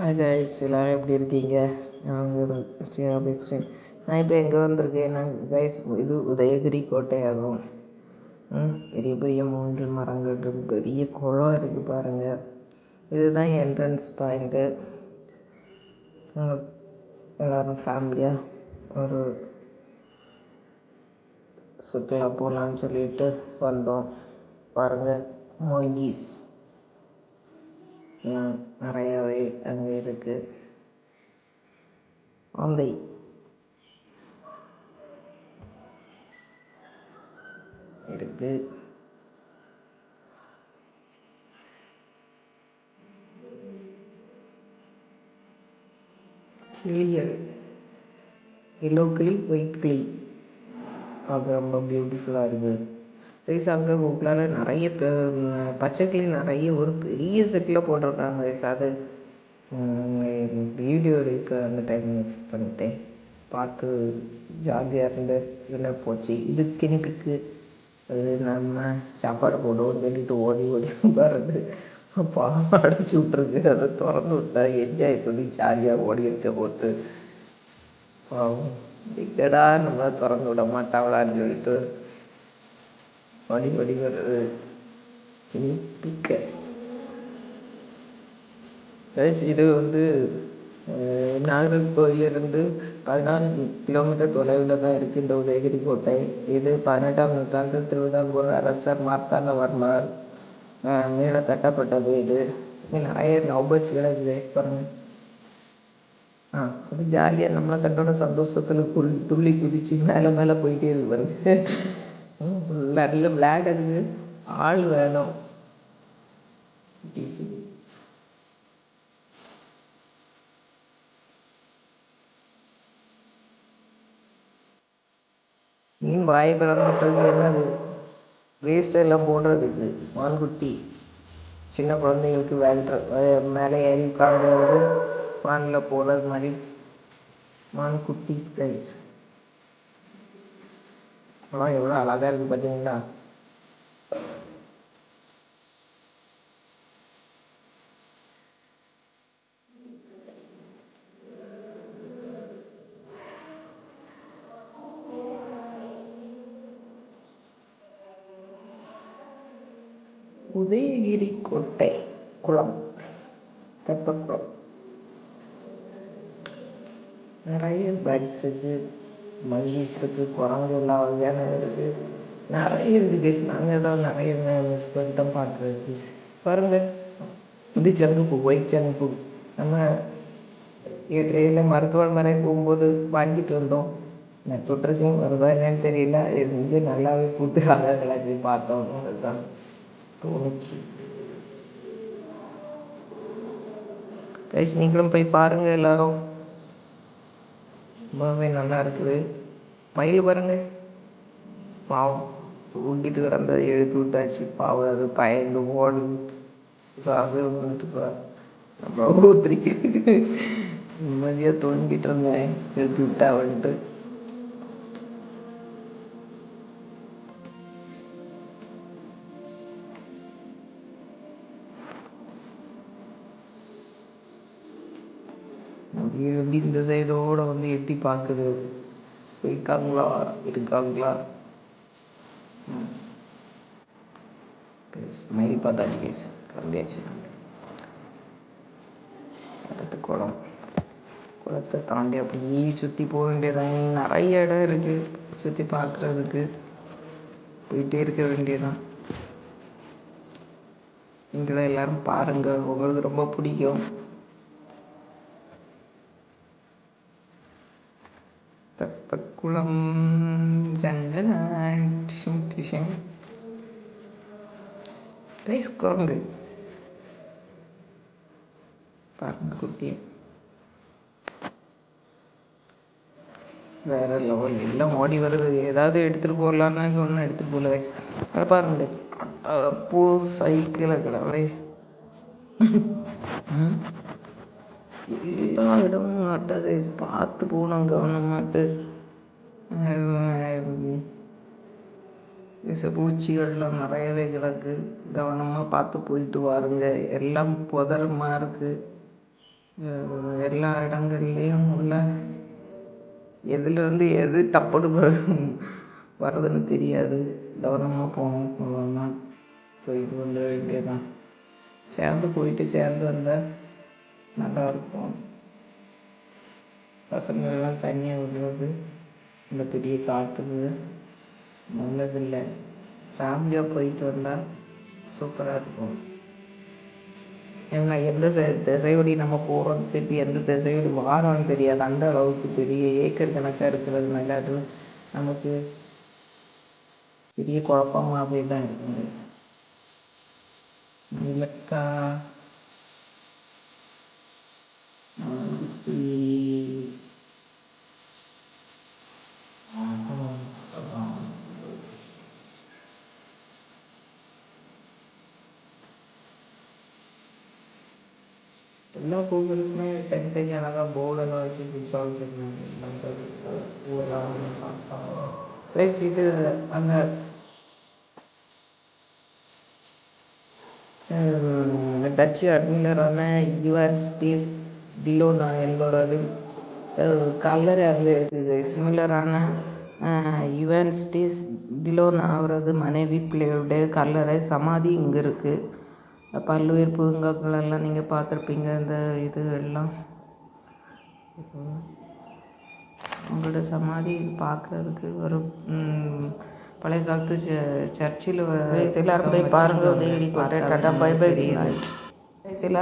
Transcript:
Hi guys எல்லோரும் எப்படி இருக்கீங்க? நான் உங்கள் ஸ்ரீயா பேசுகிறேன் நான் இப்போ எங்கே வந்திருக்கேன்னா கைஸ் இது உதயகிரி கோட்டை ஆகும் ம், பெரிய பெரிய மூங்கில் மரங்கள் இருக்குது பெரிய குளம் இருக்குது பாருங்கள் இதுதான் என்ட்ரன்ஸ் பாயிண்ட்டு எல்லோரும் ஃபேமிலியாக ஒரு சுற்றுலா போகலான்னு சொல்லிட்டு வந்தோம். பாருங்கள் மொங்கீஸ் நிறையாவே அங்கே இருக்குது வாந்தை இருக்கு. கிளிகள் எல்லோ கிளி ஒயிட் கிளி. அது ரொம்ப பியூட்டிஃபுல்லாக இருக்குது கைஸ் அங்கே நிறைய பே- பச்சை கிளி நிறைய ஒரு பெரிய செட்டில் போட்டிருக்காங்க கைஸ் அது வீடியோ எடுக்க அந்த டைம் மிஸ் பண்ணிட்டேன். பார்த்து ஜாலியாக இருந்து இதில் போச்சு? இது கிணிப்பிக்கு அது நம்ம சாப்பாடு போடுவோம் சொல்லிட்டு ஓடி ஓடி வர்றது. பாவம் அடைச்சி விட்ருக்கு அதை திறந்து விட்டா என்ஜாய் பண்ணி ஜாலியாக ஓடி இருக்க போட்டு பாவம். எங்கடா நம்ம திறந்து விட மாட்டாங்களான்னு சொல்லிட்டு ஓடி ஓடி இனிப்பிக்க. கைஸ் இது வந்து நாகர்கோயிலிருந்து பதினாலு கிலோமீட்டர் தொலைவில் தான் இருக்குது இந்த உதயகிரி கோட்டை இது பதினெட்டாம் நூற்றாண்டு திருவிதாங்கூர் அரசர் மார்த்தாண்டவர்மர் மேலே தட்டப்பட்டது இது. இங்க நிறைய லவ் வேஸ்ட் பாருங்க. ஆ அது ஜாலியாக நம்மளை கண்டோட சந்தோஷத்தில் துள்ளி குதிச்சு மேலே மேலே போயிட்டே இருக்கு பாருங்க. நல்ல விளையாடுறதுக்கு ஆள் வேணும். இன்னும் மீன் வாய் பிறந்துட்டது என்னது? வேஸ்ட் எல்லாம் போடுறதுக்கு மான்குட்டி. சின்ன குழந்தைங்களுக்கு வேல்ற மேலே ஏறி உட்காந்து வானில் போடுறது மாதிரி. மான்குட்டி ஸ்கைஸ் அதெல்லாம் எவ்வளோ அழகாக இருக்குது பார்த்தீங்களா? உதயகிரி கோட்டை குளம் தெப்பக்குளம். நிறைய பேர்ட்ஸ் இருக்கு. மங்கீஸ் குரங்கு எல்லா வகையான இருக்கு? நிறைய இருக்குது நாங்கள் தான் நிறைய மிஸ் தான் பார்க்குறதுக்கு பாருங்க. இது சங்குப்பூ ஒயிட் சங்குப்பூ நம்ம இடையில மருத்துவமனை போகும்போது வாங்கிட்டு வந்தோம். நான் தொட்டிருக்கேன் வருதா என்னன்னு தெரியல. இருந்து நல்லாவே பூத்து அழகாக பார்த்தோம் அதுதான் தோணுச்சு. கைஸ் நீங்களும் போய் பாருங்க எல்லாரும். ரொம்பவே நல்லா இருக்குது. மயில் பாருங்க. பாவம். தூங்கிட்டு கிடந்ததை எழுப்பி விட்டாச்சு. பாவம் அது பயந்து ஓடு காசு வந்துட்டு நம்ம ஊத்திரிக்கு நிம்மதியாக தூங்கிட்டு இருந்தேன். எழுப்பி விட்டா வந்துட்டு எப்படி இந்த சைடோட வந்து எட்டி பார்க்குது இருக்காங்களா? இருக்காங்களா ஸ்மைல் பார்த்தாச்சு கேஸ் கிளம்பியாச்சு. அடுத்து குளம். குளத்தை தாண்டி அப்படியே சுற்றி போக வேண்டியதான் நிறைய இடம் இருக்குது சுற்றி பார்க்குறதுக்கு. போயிட்டே இருக்க வேண்டியதான் நீங்களும் எல்லாரும் பாருங்க. உங்களுக்கு ரொம்ப பிடிக்கும். தெப்பக்குளம் ஜங்கன டிஷம் டிஷம் கைஸ் குரங்கு பாருங்க குட்டியை வேற லெவல் எல்லாம் ஓடி வருது ஏதாவது எடுத்துகிட்டு போகலான்னா ஒன்றும் எடுத்துகிட்டு போகல கைஸ் அதை பாருங்க பூ சைக்கிளை கடவுளே எல்லா இடமும் அட்டை கைஸ் பார்த்து போகணும் கவனமாட்டு பூச்சிகள்லாம் நிறையவே கிடக்கு. கவனமாக பார்த்து போயிட்டு வாருங்க. எல்லாம் புதரமாக இருக்குது எல்லா இடங்கள்லேயும் உள்ள எதுலேருந்து எது டப்புன்னு வர்றதுன்னு தெரியாது. கவனமாக போகணும். அவ்வளோதான் போயிட்டு வந்துட வேண்டியதுதான். சேர்ந்து போயிட்டு சேர்ந்து வந்தால் நல்லாயிருக்கும் பசங்களெல்லாம் தனியாக விடுறது. இந்த பெரிய காட்டுக்கு நல்லதில்லை. ஃபேமிலியாக போயிட்டு வந்தால் சூப்பராக இருக்கும். ஏன்னா எந்த திசையோடி நம்ம போகிறோம் திருப்பி எந்த திசையோடி வாரோம்னு தெரியாது. அந்த அளவுக்கு பெரிய ஏக்கர் கணக்காக இருக்கிறதுனால அது நமக்கு பெரிய குழப்பமாகவே தான் இருக்கும். இலக்கா எல்லா கோவிலுக்குமே தனித்தனி அழகாக போர்டெல்லாம் வச்சு புதுசாக வச்சுருந்தாங்க இது அந்த டச்சு அட்மிலரான யுவன் டிலோ டிலோனா என்பவரது கலர் அது இருக்குது சிமிலரான யுவன் ஸ்டீஸ் டிலோனா அவரது மனைவி பிள்ளைகளுடைய கல்லறை சமாதி இங்கே இருக்குது பல்லுயிர் பூங்காக்கள் எல்லாம் நீங்கள் பார்த்துருப்பீங்க இந்த இது எல்லாம். உங்களோட சமாதி பார்க்குறதுக்கு ஒரு பழைய காலத்து சர்ச்சில் எல்லாரும் போய் பாருங்க டாட்டா பை பை எல்லாரும்.